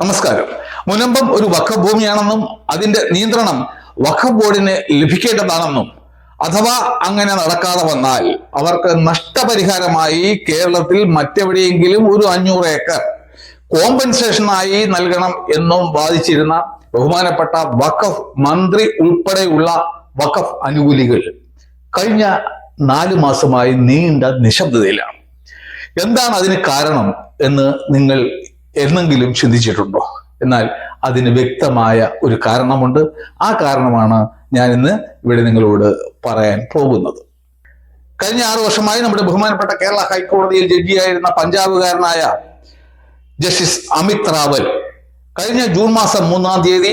നമസ്കാരം. മുനമ്പം ഒരു വഖഫ് ഭൂമിയാണെന്നും അതിന്റെ നിയന്ത്രണം വഖഫ് ബോർഡിന് ലഭിക്കേണ്ടതാണെന്നും അഥവാ അങ്ങനെ നടക്കാതെ വന്നാൽ അവർക്ക് നഷ്ടപരിഹാരമായി കേരളത്തിൽ മറ്റെവിടെയെങ്കിലും ഒരു അഞ്ഞൂറ് ഏക്കർ കോമ്പൻസേഷനായി നൽകണം എന്നും വാദിച്ചിരുന്ന ബഹുമാനപ്പെട്ട വഖഫ് മന്ത്രി ഉൾപ്പെടെയുള്ള വഖഫ് അനുകൂലികൾ കഴിഞ്ഞ നാല് മാസമായി നീണ്ട നിശബ്ദതയിലാണ്. എന്താണ് അതിന് കാരണം എന്ന് നിങ്ങൾ എന്നെങ്കിലും ചിന്തിച്ചിട്ടുണ്ടോ? എന്നാൽ അതിന് വ്യക്തമായ ഒരു കാരണമുണ്ട്. ആ കാരണമാണ് ഞാൻ ഇന്ന് ഇവിടെ നിങ്ങളോട് പറയാൻ പോകുന്നത്. കഴിഞ്ഞ ആറു വർഷമായി നമ്മുടെ ബഹുമാനപ്പെട്ട കേരള ഹൈക്കോടതിയിൽ ജഡ്ജിയായിരുന്ന പഞ്ചാബുകാരനായ ജസ്റ്റിസ് അമിത് റാവൽ കഴിഞ്ഞ ജൂൺ മാസം മൂന്നാം തീയതി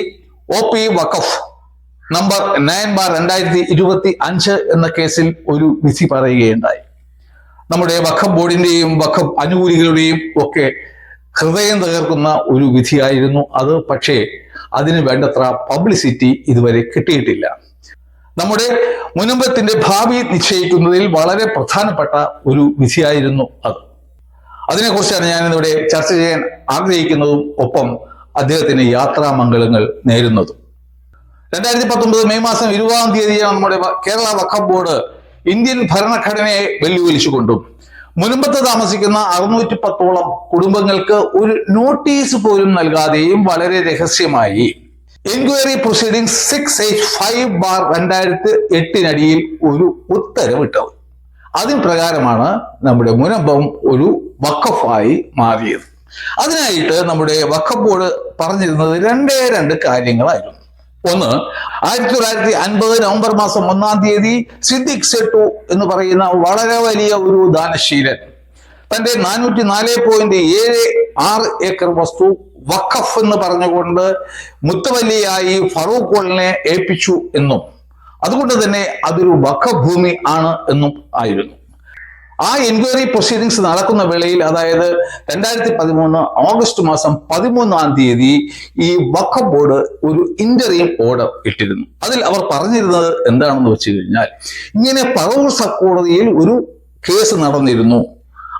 O P Waqf number nine bar രണ്ടായിരത്തി ഇരുപത്തി അഞ്ച് എന്ന കേസിൽ ഒരു വിധി പറയുകയുണ്ടായി. നമ്മുടെ വഖഫ് ബോർഡിന്റെയും വഖഫ് അനുകൂലികളുടെയും ഒക്കെ ഹൃദയം തകർക്കുന്ന ഒരു വിധിയായിരുന്നു അത്. പക്ഷേ അതിന് വേണ്ടത്ര പബ്ലിസിറ്റി ഇതുവരെ കിട്ടിയിട്ടില്ല. നമ്മുടെ മുനമ്പത്തിന്റെ ഭാവി നിശ്ചയിക്കുന്നതിൽ വളരെ പ്രധാനപ്പെട്ട ഒരു വിധിയായിരുന്നു അത്. അതിനെക്കുറിച്ചാണ് ഞാൻ ഇന്നിവിടെ ചർച്ച ചെയ്യാൻ ആഗ്രഹിക്കുന്നതും ഒപ്പം അദ്ദേഹത്തിന് യാത്രാമംഗളങ്ങൾ നേരുന്നതും. രണ്ടായിരത്തി പത്തൊമ്പത് മെയ് മാസം ഇരുപതാം തീയതിയാണ് നമ്മുടെ കേരള വഖഫ് ബോർഡ് ഇന്ത്യൻ ഭരണഘടനയെ വെല്ലുവിളിച്ചുകൊണ്ടും മുൻപത്ത് താമസിക്കുന്ന അറുന്നൂറ്റി പത്തോളം കുടുംബങ്ങൾക്ക് ഒരു നോട്ടീസ് പോലും നൽകാതെയും വളരെ രഹസ്യമായി. Enquiry proceeding six eight five bar രണ്ടായിരത്തി എട്ടിനടിയിൽ ഒരു ഉത്തരവിട്ടത്. അതിന് പ്രകാരമാണ് നമ്മുടെ മുനമ്പം ഒരു വഖഫായി മാറിയത്. അതിനായിട്ട് നമ്മുടെ വഖഫ് ബോർഡ് പറഞ്ഞിരുന്നത് രണ്ടേ രണ്ട് കാര്യങ്ങളായിരുന്നു. ഒന്ന് ആയിരത്തി തൊള്ളായിരത്തി അൻപത് നവംബർ മാസം ഒന്നാം തീയതി സിദ്ദിഖ് സെട്ടു എന്ന് പറയുന്ന വളരെ വലിയ ഒരു ദാനശീലൻ. തന്റെ നാനൂറ്റി നാല് പോയിന്റ് ഏഴ് ആറ് ഏക്കർ വസ്തു വഖഫ് എന്ന് പറഞ്ഞുകൊണ്ട് മുത്തവല്ലിയായി ഫറൂഖ് കോളിനെ ഏൽപ്പിച്ചു എന്നും. അതുകൊണ്ട് തന്നെ അതൊരു വഖഫ് ഭൂമി ആണ് എന്നും ആയിരുന്നു. ആ എൻക്വയറി പ്രൊസീഡിങ്സ് നടക്കുന്ന വേളയിൽ അതായത് രണ്ടായിരത്തി പതിമൂന്ന് ഓഗസ്റ്റ് മാസം പതിമൂന്നാം തീയതി ഈ വഖ ബോർഡ് ഒരു ഇന്റർവ്യൂ ഓർഡർ ഇട്ടിരുന്നു. അതിൽ അവർ പറഞ്ഞിരുന്നത് എന്താണെന്ന് വെച്ച് കഴിഞ്ഞാൽ ഇങ്ങനെ പറവൂർ സബ് കോടതിയിൽ ഒരു കേസ് നടന്നിരുന്നു.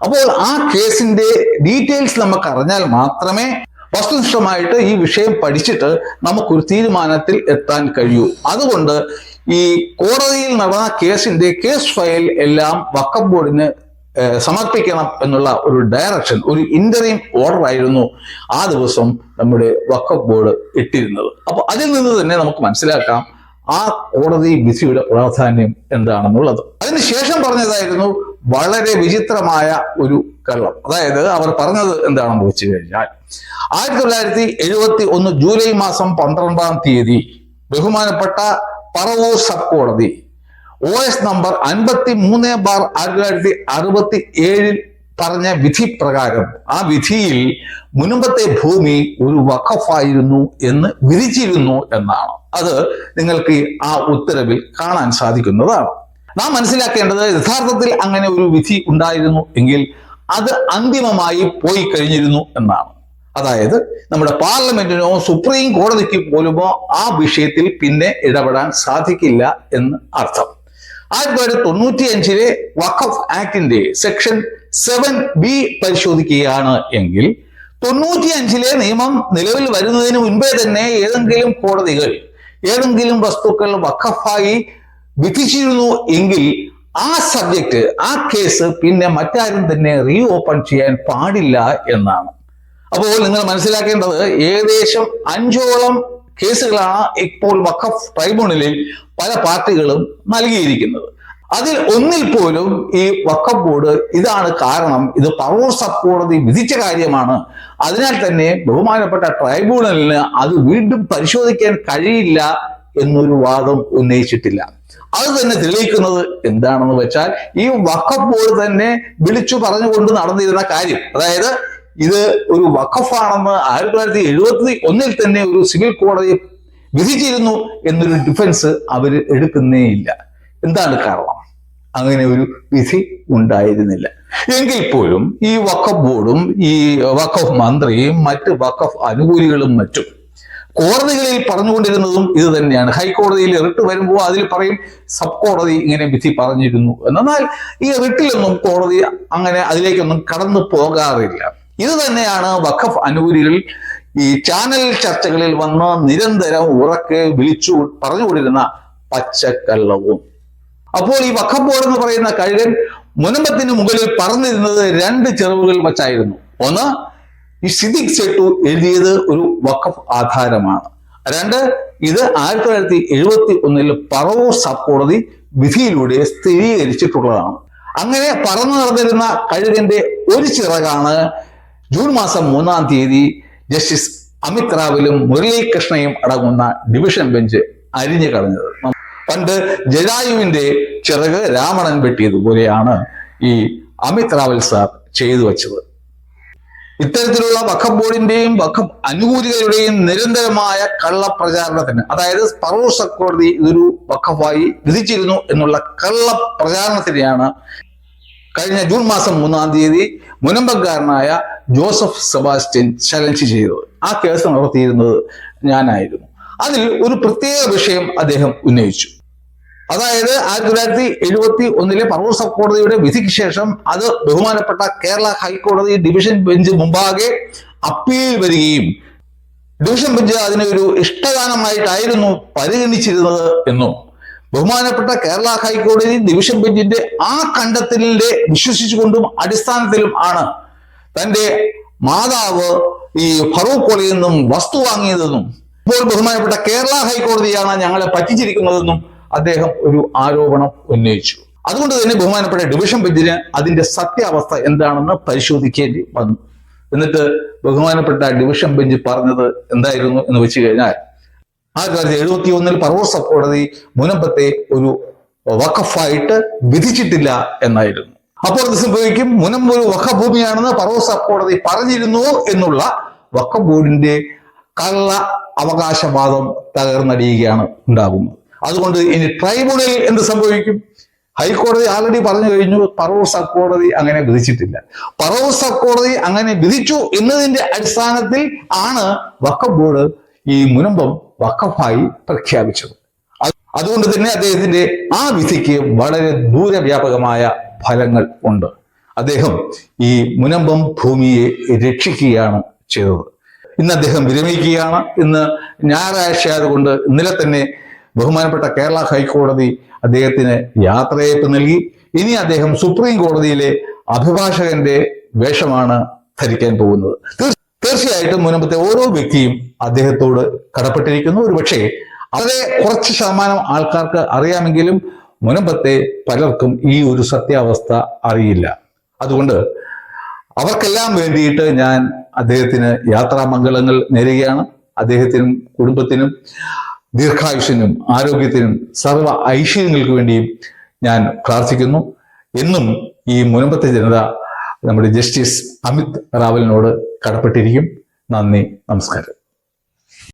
അപ്പോൾ ആ കേസിന്റെ ഡീറ്റെയിൽസ് നമുക്ക് അറിഞ്ഞാൽ മാത്രമേ വസ്തുനിഷ്ഠമായിട്ട് ഈ വിഷയം പഠിച്ചിട്ട് നമുക്കൊരു തീരുമാനത്തിൽ എത്താൻ കഴിയൂ. അതുകൊണ്ട് ഈ കോടതിയിൽ നടന്ന കേസിന്റെ കേസ് ഫയൽ എല്ലാം വക്കം ബോർഡിന് സമർപ്പിക്കണം എന്നുള്ള ഒരു ഡയറക്ഷൻ ഒരു ഇന്ററിയം ഓർഡർ ആയിരുന്നു ആ ദിവസം നമ്മുടെ വഖഫ് ബോർഡ് ഇട്ടിരുന്നത്. അപ്പൊ അതിൽ നിന്ന് തന്നെ നമുക്ക് മനസ്സിലാക്കാം ആ കോടതി വിധിയുടെ പ്രാധാന്യം എന്താണെന്നുള്ളത്. അതിനുശേഷം പറഞ്ഞതായിരുന്നു വളരെ വിചിത്രമായ ഒരു കള്ളം. അതായത് അവർ പറഞ്ഞത് എന്താണെന്ന് വെച്ച് കഴിഞ്ഞാൽ ആയിരത്തി തൊള്ളായിരത്തി എഴുപത്തി ഒന്ന് ജൂലൈ മാസം പന്ത്രണ്ടാം തീയതി ബഹുമാനപ്പെട്ട പറവൂർ സബ് കോടതി ഒ എസ് നമ്പർ അൻപത്തി മൂന്ന് ബാർ ആയിരത്തി തൊള്ളായിരത്തി അറുപത്തി ഏഴിൽ പറഞ്ഞ വിധി പ്രകാരം ആ വിധിയിൽ മുൻപത്തെ ഭൂമി ഒരു വഖഫായിരുന്നു എന്ന് വിധിച്ചിരുന്നു എന്നാണ്. അത് നിങ്ങൾക്ക് ആ ഉത്തരവിൽ കാണാൻ സാധിക്കുന്നതാണ്. നാം മനസ്സിലാക്കേണ്ടത് യഥാർത്ഥത്തിൽ അങ്ങനെ ഒരു വിധി ഉണ്ടായിരുന്നു എങ്കിൽ അത് അന്തിമമായി പോയി കഴിഞ്ഞിരുന്നു എന്നാണ്. അതായത് നമ്മുടെ പാർലമെന്റിനോ സുപ്രീം കോടതിക്ക് പോലുമോ ആ വിഷയത്തിൽ പിന്നെ ഇടപെടാൻ സാധിക്കില്ല എന്ന് അർത്ഥം. ആയിരത്തി തൊള്ളായിരത്തി തൊണ്ണൂറ്റി അഞ്ചിലെ വഖഫ് ആക്ടിന്റെ സെക്ഷൻ സെവൻ ബി പരിശോധിക്കുകയാണ് എങ്കിൽ തൊണ്ണൂറ്റി അഞ്ചിലെ നിയമം നിലവിൽ വരുന്നതിന് മുൻപേ തന്നെ ഏതെങ്കിലും കോടതികൾ ഏതെങ്കിലും വസ്തുക്കൾ വഖഫായി വിധിച്ചിരുന്നു എങ്കിൽ ആ സബ്ജക്റ്റ് ആ കേസ് പിന്നെ മറ്റാരും തന്നെ റീ ഓപ്പൺ ചെയ്യാൻ പാടില്ല എന്നാണ്. അപ്പോൾ നിങ്ങൾ മനസ്സിലാക്കേണ്ടത് ഏകദേശം അഞ്ചോളം കേസുകളാണ് ഇപ്പോൾ വഖഫ് ട്രൈബ്യൂണലിൽ പല പാർട്ടികളും നൽകിയിരിക്കുന്നത്. അതിൽ ഒന്നിൽ പോലും ഈ വഖഫ് ബോർഡ് ഇതാണ് കാരണം ഇത് പറവൂർ സബ് കോടതി വിധിച്ച കാര്യമാണ്. അതിനാൽ തന്നെ ബഹുമാനപ്പെട്ട ട്രൈബ്യൂണലിന് അത് വീണ്ടും പരിശോധിക്കാൻ കഴിയില്ല എന്നൊരു വാദം ഉന്നയിച്ചിട്ടില്ല. അത് തന്നെ തെളിയിക്കുന്നത് എന്താണെന്ന് വെച്ചാൽ ഈ വഖഫ് ബോർഡ് തന്നെ വിളിച്ചു പറഞ്ഞുകൊണ്ട് നടന്നിരുന്ന കാര്യം അതായത് ഇത് ഒരു വഖഫാണെന്ന് ആയിരത്തി തൊള്ളായിരത്തി എഴുപത്തി ഒന്നിൽ തന്നെ ഒരു സിവിൽ കോടതി വിധിച്ചിരുന്നു എന്നൊരു ഡിഫൻസ് അവർ എടുക്കുന്നേയില്ല എന്താണ് കാരണം? അങ്ങനെ ഒരു വിധി ഉണ്ടായിരുന്നില്ല. എങ്കിൽ പോലും ഈ വഖഫ് ബോർഡും ഈ വഖഫ് മന്ത്രിയും മറ്റ് വഖഫ് അനുകൂലികളും മറ്റും കോടതികളിൽ പറഞ്ഞുകൊണ്ടിരുന്നതും ഇത് തന്നെയാണ്. ഹൈക്കോടതിയിൽ റിട്ട് വരുമ്പോൾ അതിൽ പറയും സബ് കോടതി ഇങ്ങനെ വിധി പറഞ്ഞിരുന്നു. എന്നാൽ ഈ റിട്ടിലൊന്നും കോടതി അങ്ങനെ അതിലേക്കൊന്നും കടന്നു പോകാറില്ല. ഇത് തന്നെയാണ് വഖഫ് അനുകൂലികൾ ഈ ചാനൽ ചർച്ചകളിൽ വന്ന് നിരന്തരം ഉറക്കെ വിളിച്ചു പറഞ്ഞുകൊണ്ടിരുന്ന പച്ചക്കള്ളവും. അപ്പോൾ ഈ വഖഫ് ബോർഡ് എന്ന് പറയുന്ന കഴുകൻ മുനമ്പത്തിന് മുകളിൽ പറഞ്ഞിരുന്നത് രണ്ട് ചെറുവുകൾ വച്ചായിരുന്നു. ഒന്ന് ഈ സിദ്ദിഖ് ചെട്ടു എഴുതിയത് ഒരു വഖഫ് ആധാരമാണ്. രണ്ട് ഇത് ആയിരത്തി തൊള്ളായിരത്തി എഴുപത്തി ഒന്നിൽ പറവൂർ സബ് കോടതി വിധിയിലൂടെ സ്ഥിരീകരിച്ചിട്ടുള്ളതാണ്. അങ്ങനെ പറന്നു നടന്നിരുന്ന കഴുകന്റെ ഒരു ചിറകാണ് ജൂൺ മാസം മൂന്നാം തീയതി ജസ്റ്റിസ് അമിത് റാവലും മുരളീകൃഷ്ണയും അടങ്ങുന്ന ഡിവിഷൻ ബെഞ്ച് അരിഞ്ഞു കളഞ്ഞത്. പണ്ട് ജഡായുവിന്റെ ചിറക് രാവണൻ വെട്ടിയതുപോലെയാണ് ഈ അമിത് റാവൽ സാർ ചെയ്തു വച്ചത്. ഇത്തരത്തിലുള്ള വഖഫ് ബോർഡിന്റെയും വഖഫ് അനുകൂലികളുടെയും നിരന്തരമായ കള്ളപ്രചാരണത്തിന് അതായത് പറവൂർ സബ് കോടതി ഇതൊരു വഖഫായി വിധിച്ചിരുന്നു എന്നുള്ള കള്ളപ്രചാരണത്തിനെയാണ് കഴിഞ്ഞ ജൂൺ മാസം മൂന്നാം തീയതി മുനമ്പക്കാരനായ ജോസഫ് സെബാസ്റ്റ്യൻ ചലഞ്ച് ചെയ്തത് ആ കേസ് നടത്തിയിരുന്നത് ഞാനായിരുന്നു. അതിൽ ഒരു പ്രത്യേക വിഷയം അദ്ദേഹം ഉന്നയിച്ചു. അതായത് ആയിരത്തി തൊള്ളായിരത്തി എഴുപത്തി ഒന്നിലെ പറവൂർ സബ് കോടതിയുടെ വിധിക്ക് ശേഷം അത് ബഹുമാനപ്പെട്ട കേരള ഹൈക്കോടതി ഡിവിഷൻ ബെഞ്ച് മുമ്പാകെ അപ്പീൽ വരികയും ഡിവിഷൻ ബെഞ്ച് അതിനെ ഒരു ഇഷ്ടദാനമായിട്ടായിരുന്നു പരിഗണിച്ചിരുന്നത് എന്നും ബഹുമാനപ്പെട്ട കേരള ഹൈക്കോടതി ഡിവിഷൻ ബെഞ്ചിന്റെ ആ കണ്ടെത്തലിന്റെ വിശ്വസിച്ചുകൊണ്ടും അടിസ്ഥാനത്തിലും ആണ് തന്റെ മാതാവ് ഈ ഫറൂഖ് കോളയിൽ നിന്നും വസ്തു വാങ്ങിയതെന്നും ഇപ്പോൾ ബഹുമാനപ്പെട്ട കേരള ഹൈക്കോടതിയാണ് ഞങ്ങളെ പറ്റിച്ചിരിക്കുന്നതെന്നും അദ്ദേഹം ഒരു ആരോപണം ഉന്നയിച്ചു. അതുകൊണ്ട് തന്നെ ബഹുമാനപ്പെട്ട ഡിവിഷൻ ബെഞ്ചിന് അതിന്റെ സത്യാവസ്ഥ എന്താണെന്ന് പരിശോധിക്കേണ്ടി വന്നു. എന്നിട്ട് ബഹുമാനപ്പെട്ട ഡിവിഷൻ ബെഞ്ച് പറഞ്ഞത് എന്തായിരുന്നു എന്ന് വെച്ച് കഴിഞ്ഞാൽ ആയിരത്തി തൊള്ളായിരത്തി എഴുപത്തി ഒന്നിൽ പറവൂർ കോടതി മുനമ്പത്തെ ഒരു വഖഫായിട്ട് വിധിച്ചിട്ടില്ല എന്നായിരുന്നു. അപ്പോൾ ഇത് സംഭവിക്കും. മുനം ഒരു വഖഫ് ഭൂമിയാണെന്ന് കോടതി പറഞ്ഞിരുന്നു എന്നുള്ള വഖഫ് ബോർഡിന്റെ കള്ള അവകാശവാദം തകർന്നടിയുകയാണ് ഉണ്ടാകുന്നത്. അതുകൊണ്ട് ഇനി ട്രൈബ്യൂണൽ എന്ത് സംഭവിക്കും? ഹൈക്കോടതി ആൾറെഡി പറഞ്ഞു കഴിഞ്ഞു പറവൂർ സബ് കോടതി അങ്ങനെ വിധിച്ചിട്ടില്ല. പറവൂർ സബ് കോടതി അങ്ങനെ വിധിച്ചു എന്നതിന്റെ അടിസ്ഥാനത്തിൽ ആണ് വഖഫ് ബോർഡ് ഈ മുനമ്പം വഖഫായി പ്രഖ്യാപിച്ചത്. അതുകൊണ്ട് തന്നെ അദ്ദേഹത്തിന്റെ ആ വിധിക്ക് വളരെ ദൂരവ്യാപകമായ ഫലങ്ങൾ ഉണ്ട്. അദ്ദേഹം ഈ മുനമ്പം ഭൂമിയെ രക്ഷിക്കുകയാണ് ചെയ്തത്. ഇന്ന് അദ്ദേഹം വിരമിക്കുകയാണ്. ഇന്ന് ഞായറാഴ്ച ആയതുകൊണ്ട് ഇന്നലെ തന്നെ ബഹുമാനപ്പെട്ട കേരള ഹൈക്കോടതി അദ്ദേഹത്തിന് യാത്രയയപ്പ് നൽകി. ഇനി അദ്ദേഹം സുപ്രീം കോടതിയിലെ അഭിഭാഷകന്റെ വേഷമാണ് ധരിക്കാൻ പോകുന്നത്. തീർ- തീർച്ചയായിട്ടും മുനമ്പത്തെ ഓരോ വ്യക്തിയും അദ്ദേഹത്തോട് കടപ്പെട്ടിരിക്കുന്നു. ഒരു പക്ഷേ വളരെ കുറച്ച് ശതമാനം ആൾക്കാർക്ക് അറിയാമെങ്കിലും മുനമ്പത്തെ പലർക്കും ഈ ഒരു സത്യാവസ്ഥ അറിയില്ല. അതുകൊണ്ട് അവർക്കെല്ലാം വേണ്ടിയിട്ട് ഞാൻ അദ്ദേഹത്തിന് യാത്രാമംഗളങ്ങൾ നേരുകയാണ്. അദ്ദേഹത്തിനും കുടുംബത്തിനും ദീർഘായുഷനും ആരോഗ്യത്തിനും സർവ ഐശ്വര്യങ്ങൾക്ക് വേണ്ടിയും ഞാൻ പ്രാർത്ഥിക്കുന്നു. എന്നും ഈ മുനമ്പത്തെ ജനത നമ്മുടെ ജസ്റ്റിസ് അമിത് റാവലിനോട് കടപ്പെട്ടിരിക്കും. നന്ദി നമസ്കാരം.